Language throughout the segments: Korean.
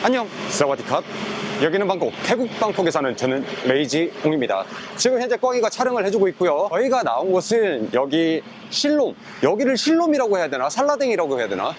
안녕. 사와디캅. 여기는 방콕 태국 방콕에 사는 저는 레이지 홍입니다. 지금 현재 꺼기가 촬영을 해주고 있고요. 저희가 나온 곳은 여기 실롬. 여기를 실롬이라고 해야 되나? 살라댕이라고 해야 되나?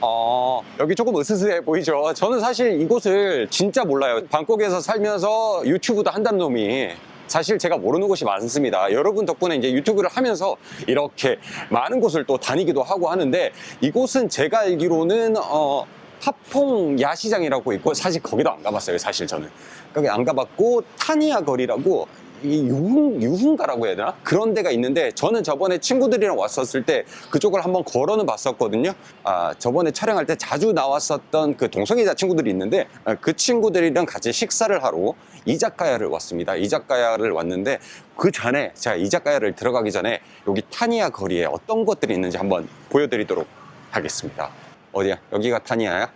어, 여기 조금 으스스해 보이죠? 저는 사실 이곳을 진짜 몰라요. 방콕에서 살면서 유튜브도 한단 놈이. 사실 제가 모르는 곳이 많습니다. 여러분 덕분에 이제 유튜브를 하면서 이렇게 많은 곳을 또 다니기도 하고 하는데 이곳은 제가 알기로는 어, 하퐁 야시장이라고 있고 사실 거기도 안 가봤어요. 사실 저는 거기 안 가봤고 타니아 거리라고 이 유흥, 유흥가라고 해야 되나? 그런 데가 있는데 저는 저번에 친구들이랑 왔었을 때 그쪽을 한번 걸어는 봤었거든요. 아, 저번에 촬영할 때 자주 나왔었던 그 동성애자 친구들이 있는데 아, 그 친구들이랑 같이 식사를 하러 이자카야를 왔습니다. 이자카야를 왔는데 그 전에 제가 이자카야를 들어가기 전에 여기 타니아 거리에 어떤 것들이 있는지 한번 보여드리도록 하겠습니다. 어디야? 여기가 타니아야?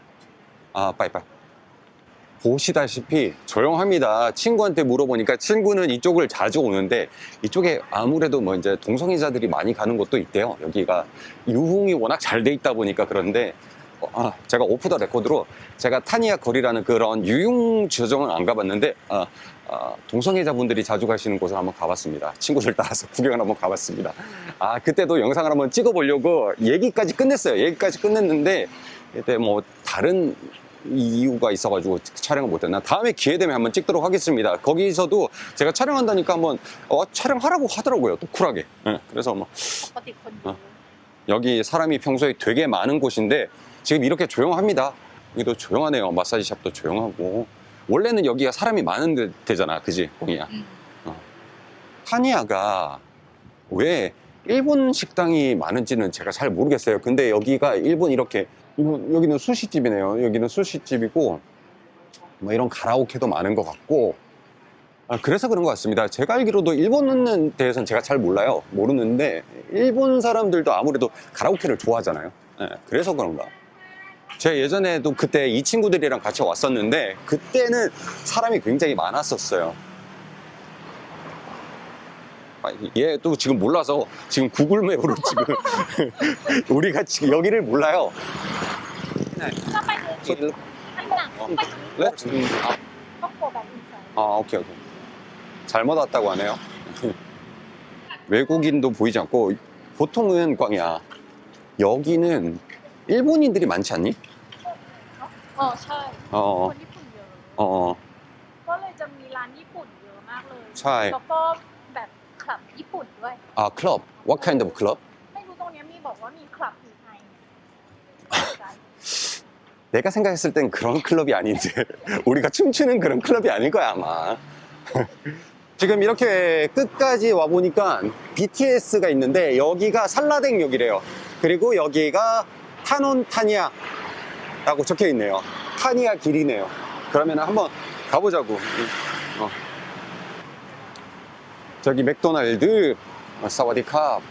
아, 빠이빠이. 보시다시피 조용합니다. 친구한테 물어보니까 친구는 이쪽을 자주 오는데 이쪽에 아무래도 뭐 이제 동성애자들이 많이 가는 곳도 있대요. 여기가 유흥이 워낙 잘 돼 있다 보니까 그런데 어, 아, 제가 오프 더 레코드로 제가 타니아 거리라는 그런 유흥 지점은 안 가봤는데 아, 아, 동성애자분들이 자주 가시는 곳을 한번 가봤습니다. 친구들 따라서 구경을 한번 가봤습니다. 아 그때도 영상을 한번 찍어보려고 얘기까지 끝냈어요. 얘기까지 끝냈는데 그때 뭐 다른 이유가 있어가지고 촬영을 못했나? 다음에 기회 되면 한번 찍도록 하겠습니다. 거기서도 제가 촬영한다니까 한번 어, 촬영하라고 하더라고요 또 쿨하게. 네, 그래서 뭐 어, 여기 사람이 평소에 되게 많은 곳인데 지금 이렇게 조용합니다. 여기도 조용하네요. 마사지 샵도 조용하고. 원래는 여기가 사람이 많은 데, 되잖아. 그지? 공이야. 음. 어. 타니아가 왜 일본 식당이 많은지는 제가 잘 모르겠어요. 근데 여기가 일본 이렇게 여기는 수시집이네요. 여기는 수시집이고 뭐 이런 가라오케도 많은 것 같고 아, 그래서 그런 것 같습니다. 제가 알기로도 일본은 대해서는 제가 잘 몰라요. 모르는데 일본 사람들도 아무래도 가라오케를 좋아하잖아요. 예, 그래서 그런가. 제가 예전에도 그때 이 친구들이랑 같이 왔었는데 그때는 사람이 굉장히 많았었어요. 아, 얘 또 지금 몰라서 지금 구글맵으로 지금 우리가 지금 여기를 몰라요. ก็ไปดูข้างหลังไปตรงนี้ 네? 아, ต้องโกแบบอินไซด์ 아, 오케이, 오케이. 잘못 왔다고 하네요. 외국인도 보이지 않고 보통은 꽝이야. 여기는 일본인들이 많지 않니? อ๋อใช่ 어, คนญี่ปุ่นเยอะ 어, 어, ก็เลยจะมีร้านญี่ปุ่นเยอะมากเลย ใช่ แล้วก็แบบ คลับญี่ปุ่นด้วย 아, 클럽. What kind of club? ไม่รู้ตรงเนี้ยมีบอกว่ามีคลับอยู่ไทย 내가 생각했을 땐 그런 클럽이 아닌데 우리가 춤추는 그런 클럽이 아닐 거야 아마 지금 이렇게 끝까지 와보니까 BTS가 있는데 여기가 살라댕역이래요 그리고 여기가 타논타니아 라고 적혀 있네요 타니아 길이네요 그러면 한번 가보자고 어. 저기 맥도날드 어, 사와디캅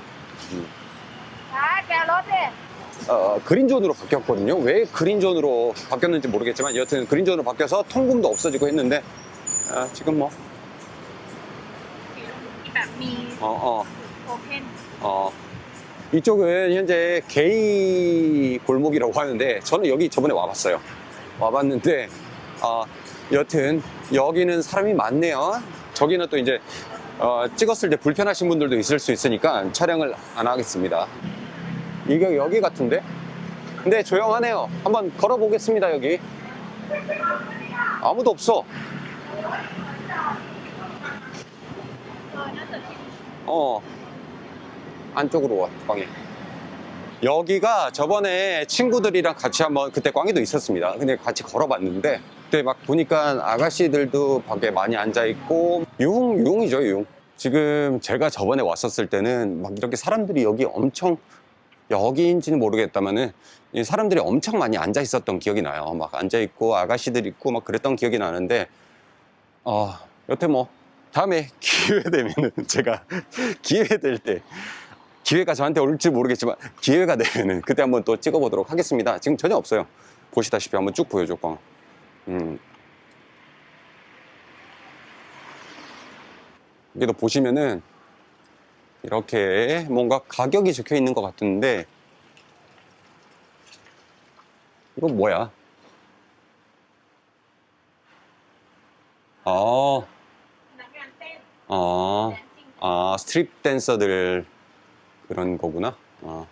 아, 어, 어, 그린존으로 바뀌었거든요. 왜 그린존으로 바뀌었는지 모르겠지만 여튼 그린존으로 바뀌어서 통금도 없어지고 했는데 어, 지금 뭐. 어, 어. 어. 이쪽은 현재 게이 골목이라고 하는데 저는 여기 저번에 와봤어요. 와봤는데 어, 여튼 여기는 사람이 많네요. 저기는 또 이제 어, 찍었을 때 불편하신 분들도 있을 수 있으니까 촬영을 안 하겠습니다. 이게 여기 같은데? 근데 조용하네요. 한번 걸어보겠습니다 여기. 아무도 없어. 어 안쪽으로 와 광해 여기가 저번에 친구들이랑 같이 한번 그때 광해도 있었습니다. 근데 같이 걸어봤는데 그때 막 보니까 아가씨들도 밖에 많이 앉아있고 융, 융이죠 융 지금 제가 저번에 왔었을 때는 막 이렇게 사람들이 여기 엄청 여기인지는 모르겠다만은 이 사람들이 엄청 많이 앉아 있었던 기억이 나요. 막 앉아 있고 아가씨들 있고 막 그랬던 기억이 나는데 어 여태 뭐 다음에 기회 되면은 제가 기회 될 때 기회가 저한테 올지 모르겠지만 기회가 되면은 그때 한번 또 찍어보도록 하겠습니다. 지금 전혀 없어요. 보시다시피 한번 쭉 보여줘 꽝. 음. 여기도 보시면은 이렇게 뭔가 가격이 적혀 있는 것 같은데 이거 뭐야? 아, 아, 아 스트립 댄서들 그런 거구나. 아,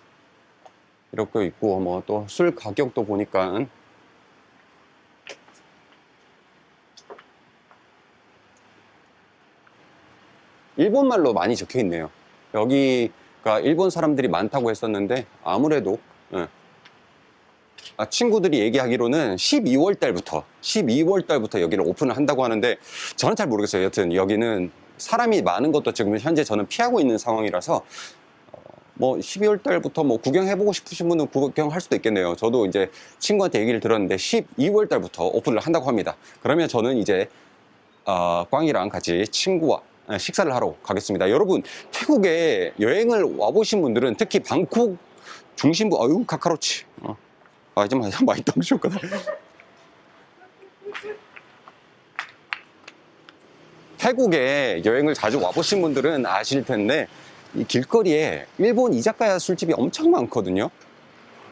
이렇게 있고 뭐 또 술 가격도 보니까 일본말로 많이 적혀 있네요. 여기가 일본 사람들이 많다고 했었는데 아무래도 예. 아, 친구들이 얘기하기로는 12월 달부터 12월 달부터 여기를 오픈을 한다고 하는데 저는 잘 모르겠어요. 여튼 여기는 사람이 많은 것도 지금 현재 저는 피하고 있는 상황이라서 어, 뭐 12월 달부터 뭐 구경해보고 싶으신 분은 구경할 수도 있겠네요. 저도 이제 친구한테 얘기를 들었는데 12월 달부터 오픈을 한다고 합니다. 그러면 저는 이제 어, 꽝이랑 같이 친구와 어, 식사를 하러 가겠습니다. 여러분 태국에 여행을 와보신 분들은 특히 방콕 중심부 아유 카카로치 어. 아 이제 많이 많이 떨어졌거든. 태국에 여행을 자주 와보신 분들은 아실 텐데 이 길거리에 일본 이자카야 술집이 엄청 많거든요.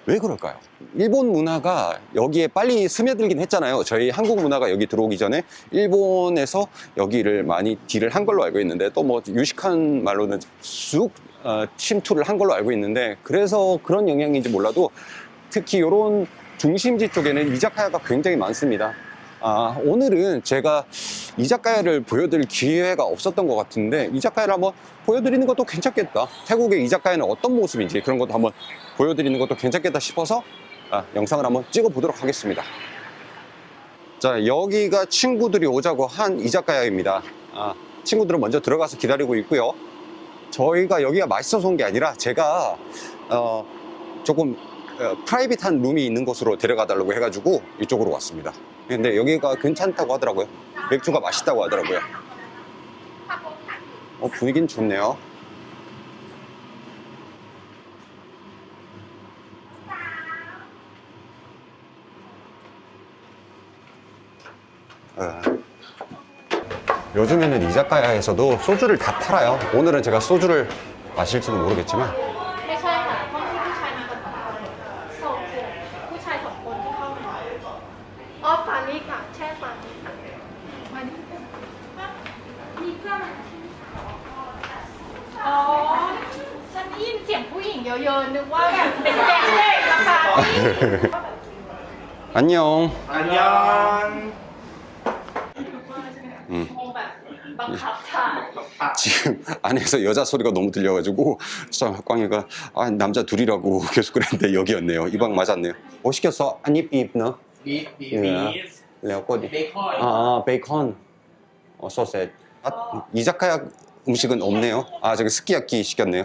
왜 그럴까요? 일본 문화가 여기에 빨리 스며들긴 했잖아요. 저희 한국 문화가 여기 들어오기 전에 일본에서 여기를 많이 딜을 한 걸로 알고 있는데 또 뭐 유식한 말로는 쑥 어, 침투를 한 걸로 알고 있는데 그래서 그런 영향인지 몰라도 특히 이런 중심지 쪽에는 이자카야가 굉장히 많습니다. 아, 오늘은 제가 이자카야를 보여드릴 기회가 없었던 것 같은데 이자카야를 한번 보여드리는 것도 괜찮겠다. 태국의 이자카야는 어떤 모습인지 그런 것도 한번 보여드리는 것도 괜찮겠다 싶어서 아, 영상을 한번 찍어 보도록 하겠습니다. 자, 여기가 친구들이 오자고 한 이자카야입니다. 아, 친구들은 먼저 들어가서 기다리고 있고요. 저희가 여기가 맛있어서 온 게 아니라 제가 어, 조금 어, 프라이빗한 룸이 있는 곳으로 데려가 달라고 해가지고 이쪽으로 왔습니다. 근데 여기가 괜찮다고 하더라고요. 맥주가 맛있다고 하더라고요. 어, 분위기는 좋네요. 어. 요즘에는 이자카야에서도 소주를 다 팔아요. 오늘은 제가 소주를 마실지는 모르겠지만. ยอะๆนึกว่าแบบเป็นแก๊งเด็กนะคะ 안녕. อันยอง 음. คงแบบบังคับถ่าย 지금 안에서 여자 소리가 너무 들려가지고 참 꽝이가 아, 남자 둘이라고 계속 그랬는데 여기였네요. 이 방 맞았네요. 뭐 시켰어? 한입 입 너? บีฟบีฟ เนื้อ บีฟ 레오코디. เบคอน 아 베이컨. 어 소세. 아, 이자카야 음식은 없네요. 아 저기 스키야키 시켰네요.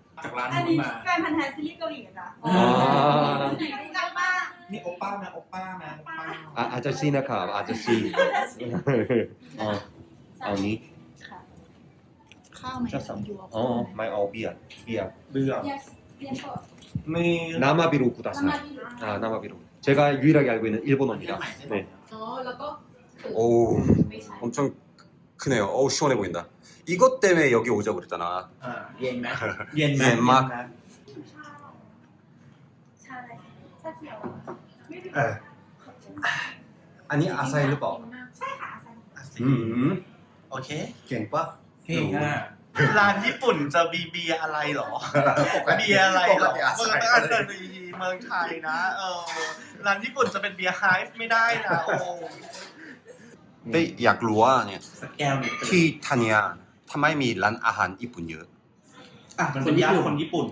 จากร้าน อัน นู้ นี้ นมา แฟนพันธ์แท้ซีรีส์เกาหลีอะจ้ะ อ่า ไหนรู้จักบ้าง นี่โอป้านะโอป้านะโอป้า 아, 아저씨 나카 아저씨 어 아니 ข้าวไหม 짰어 อยู่กับ 어 마이 어 비야 비야 เรือ yes เรียนก่อน มี 나마비로 น้ำ 구다사 มันอยู่ 아 나마비로 제가 유일하게 알고 있는 일본어입니다 네 อ๋อแล้วก็ 오우 ไม่ใช่ 엄청 크네요. 어우 시원해 보인다. 이것 때문에 여기 오자고 그랬잖아. อ่าเย็นไหมเย็นไหม เย็นมาก นะ ใช่ชาเขียว เออ 아니 아사히 르바 ใช่ค่ะอาซัน 음 โอเค 갱빠 เก่งอ่ะร้านญี่ปุ่นจะมีเบียร์อะไรเหรอ เบียร์อะไรเหรอเมืองอาซาบีเมืองไทยนะเออร้านญี่ปุ่นจะเป็นเบียร์ไฮฟ์ไม่ได้นะโอ้ 근데 약루와 아니 สักแก้วหนึ่ง 티타니아 타마이미 란 아한 이쁜요. อ่ะมันเป็นญาติคนญี่ปุ่น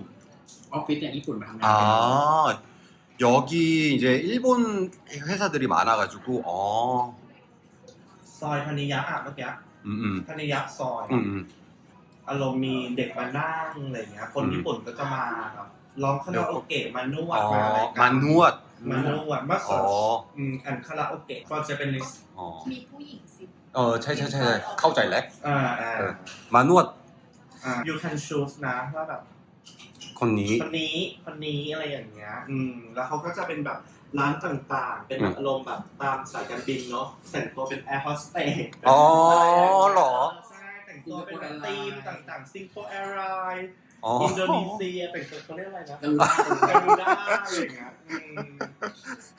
ออฟฟิศเนี่ยญี่ปุ่นมาทำงาน 아 여기 이제 일본 회사들이 많아가지고 어 ซอยธนิยะอ่ะเมื่อกี้ 음, ธนิยะซอย 음, 음. อารมณ์มีเด็กมานั่งอะไรเงี้ย คนญี่ปุ่นก็จะมาแบบร้องคาราโอเกะมานวดมาอะไร 어 กัน 만누엇 มานวดมาส อ๋อ อืมอันคาราโอเกะก็จะเป็นลิส อ๋อ มีผู้หญิงสิ เออใช่ใช่ใช่ใช่เข้าใจแล้วอ่าอ่าเออมานวดอ่า you can choose นะว่าแบบ คนนี้ คนนี้คนนี้อะไรอย่างเงี้ย อืม แล้วเขาก็จะเป็นแบบร้านต่างๆ เป็นแบบอารมณ์แบบตามสายการบินเนาะแต่งตัวเป็นแอร์โฮสเตสอ๋อเหรอ ใช่แต่งตัวเป็นแบบธีมต่างๆซิงคโปร์แอร์ไลน์อ๋ออินโดนีเซียแต่งตัวเขาเรียกอะไรนะกันล่าการูด้าอะไรอย่างเงี้ยอืม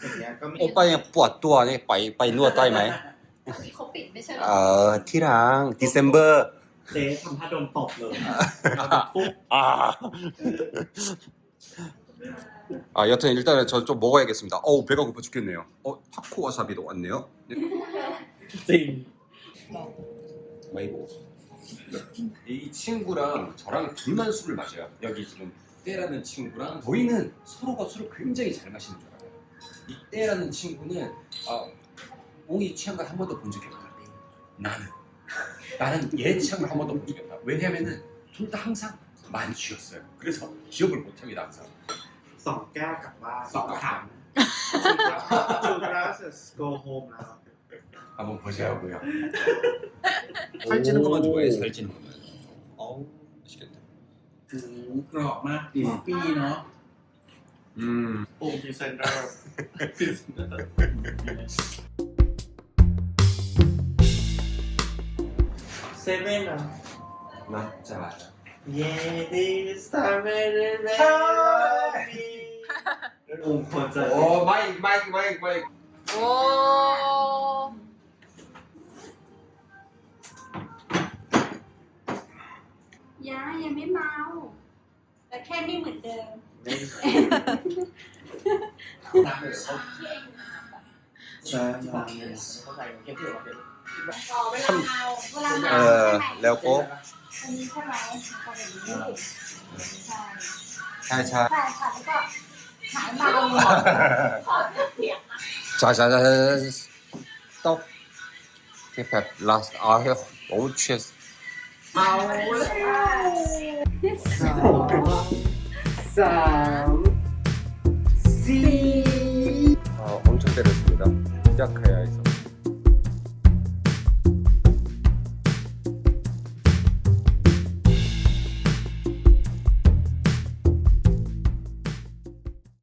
อย่างเงี้ยก็มี โอป้ายังปวดตัวนี่ไปไปนวดได้ไหม เขาปิดไม่ใช่เหรอ เออที่รัง December เจ๊ทำท่าโดนตบเลยปุ๊บ 아. 아, 여튼 일단은 저 좀 먹어야겠습니다. 어우, 배가 고파 죽겠네요. 어, 타코 와사비도 왔네요. 네. จริง 마이고. 이 친구랑 저랑 둘만 술을 마셔요. 여기 지금 때라는 친구랑 저희는 서로가 술을 굉장히 잘 마시는 줄 알아요. 이 때라는 친구는 아, 옹이 취한 걸 한 번도 본 적이 없다. 나는 나는 얘 취한 걸 한 번도 본 적이 없다. 왜냐면은 둘 다 항상 많이 취했어요. 그래서 기억을 못합니다 항상. สองแก้วกลับบ้าน สองขัน จูกราสโกโฮมแล้ว 한번 보자고요. 살찌는 것만 좋아해. 살찌는 것만. 어우, 맛있겠다. อืมกรอบมากปีปีเนาะ 음. ปูมพรีเซนเตอร์ seven à matcha yeah this time it is happy 오 맞아 오 마이 마이 마이 마이 오 dạ em mới mau là khen đi mình đường Hãy subscribe cho kênh Ghiền Mì Gõ Để không bỏ lỡ những video hấp dẫn เลยเขา ใช่ อ๋อเวลาเมาเวลาเมา 어, ใช่ไหม 레오코. อันนี้ใช่ไหมก็แบบนี้ใช่ 차차. ใช่ค่ะแล้วก็หายเมาขอเสียง 자자자. 떡. 케밥 라스트. 아, 너무 취했어. เอาสามสี่ 아, 엄청 때렸습니다. 시작해야 해서.